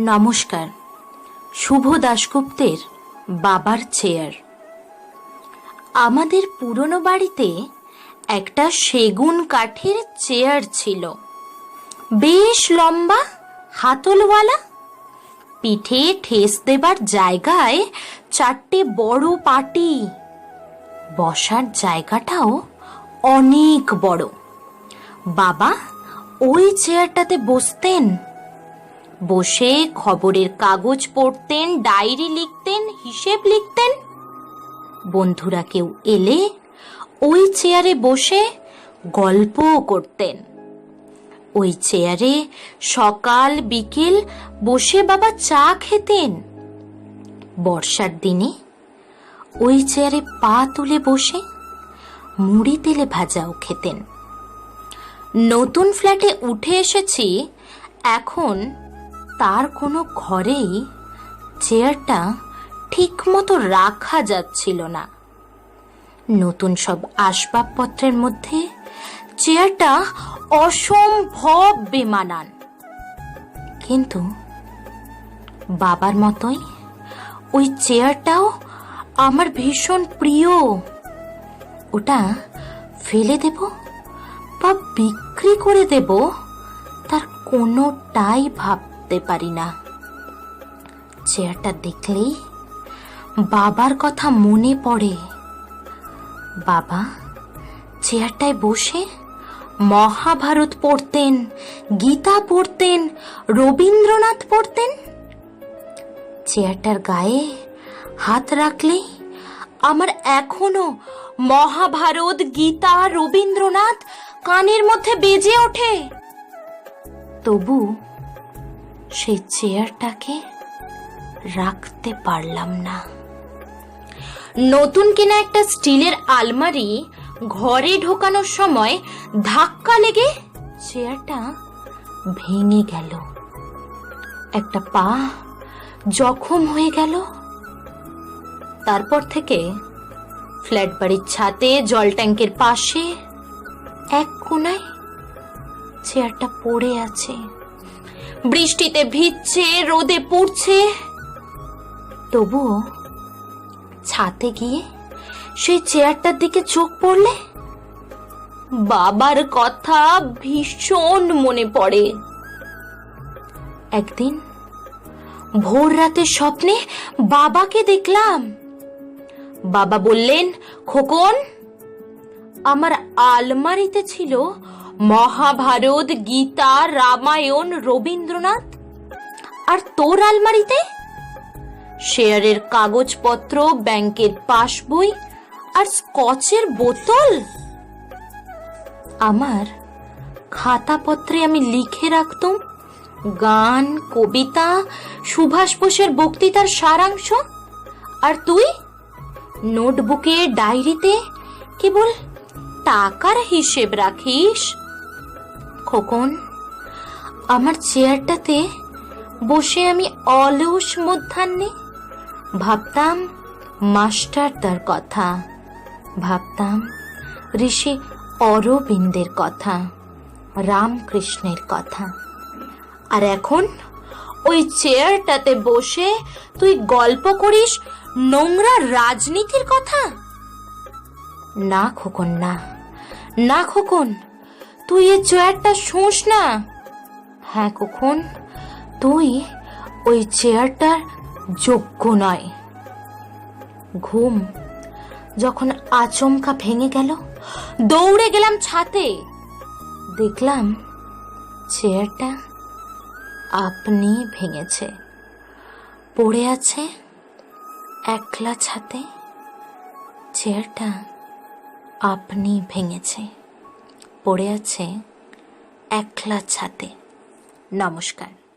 নমস্কার। শুভ দাশগুপ্তের বাবার চেয়ার। আমাদের পুরনো বাড়িতে একটা সেগুন কাঠের চেয়ার ছিল। বেশ লম্বা, হাতলওয়ালা। পিঠে ঠেস দেবার জায়গায় চারটে বড় পাটি। বসার জায়গাটাও অনেক বড়। বাবা ওই চেয়ারটাতে বসতেন। বসে খবরের কাগজ পড়তেন, ডায়েরি লিখতেন, হিসেব লিখতেন। বন্ধুরা কেউ এলে ওই চেয়ারে বসে গল্পও করতেন। ওই চেয়ারে সকাল, বিকেল বসে বাবা চা খেতেন। বর্ষার দিনে ওই চেয়ারে পা তুলে বসে মুড়ি তেলে ভাজাও খেতেন। নতুন ফ্ল্যাটে উঠে এসেছি, এখন তার কোনো ঘরেই চেয়ারটা ঠিকমতো রাখা যাচ্ছিল না। নতুন সব আসবাবপত্রের মধ্যে চেয়ারটা অসম্ভব বেমানান। কিন্তু বাবার মতোই ওই চেয়ারটাও আমার ভীষণ প্রিয়। ওটা ফেলে দেব বা বিক্রি করে দেব, তার কোনোটাই ভাবতে পারি না। চেয়ারটা দেখলেই বাবার কথা মনে পড়ে। বাবা, চেয়ারটায় বসে মহাভারত পড়তেন, গীতা পড়তেন, রবীন্দ্রনাথ পড়তেন। চেয়ারটার গায়ে হাত রাখলেই আমার এখনও মহাভারত, গীতা, রবীন্দ্রনাথ কানের মধ্যে বেজে ওঠে। তবু সেই চেয়ারটাকে রাখতে পারলাম না। নতুন কেনা একটা স্টিলের আলমারি ঘরে ঢোকানোর সময় ধাক্কা লেগে চেয়ারটা ভেঙে গেল। একটা পা জখম হয়ে গেল। তারপর থেকে ফ্ল্যাট বাড়ির ছাদে জল ট্যাঙ্কের পাশে এক কোনায় চেয়ারটা পড়ে আছে। বৃষ্টিতে ভিজছে, রোদে পুড়ছে। তবুও ছাতে গিয়ে সেই চেয়ারটার দিকে চোখ পড়লে বাবার কথা ভীষণ মনে পড়ে। একদিন ভোর রাতে স্বপ্নে বাবাকে দেখলাম। বাবা বললেন, খোকন, আমার আলমারিতে ছিল মহাভারত, গীতা, রামায়ণ, রবীন্দ্রনাথ? আর তোর আলমারিতে? শেয়ারের কাগজপত্র, ব্যাংকের পাসবই আর স্কচের বোতল? আমার খাতাপত্রে আমি লিখে রাখতাম গান, কবিতা, সুভাষ বোসের বক্তৃতার সারাংশ। আর তুই? নোটবুকে ডায়েরিতে কেবল টাকার হিসেব রাখিস। খোকন, আমার চেয়ারটাতে বসে আমি অলস মধ্যাহ্নে ভাবতাম মাস্টারদার কথা। ভাবতাম, ঋষি অরবিন্দের কথা, রামকৃষ্ণের কথা। আর এখন ওই চেয়ারটাতে বসে তুই গল্প করিস নোংরা রাজনীতির কথা? না খোকন, না। না খোকন তুই এ চেয়ারটা শোস না। হ্যাঁ কখন? তুই ওই চেয়ারটার যোগ্য নয়। ঘুম যখন আচমকা ভেঙে গেল, দৌড়ে গেলাম ছাতে দেখলাম চেয়ারটা আপনি ভেঙেছে। পড়ে আছে একলা ছাতে চেয়ারটা আপনি ভেঙেছে। পড়ে আছে একলা ছাতে নমস্কার।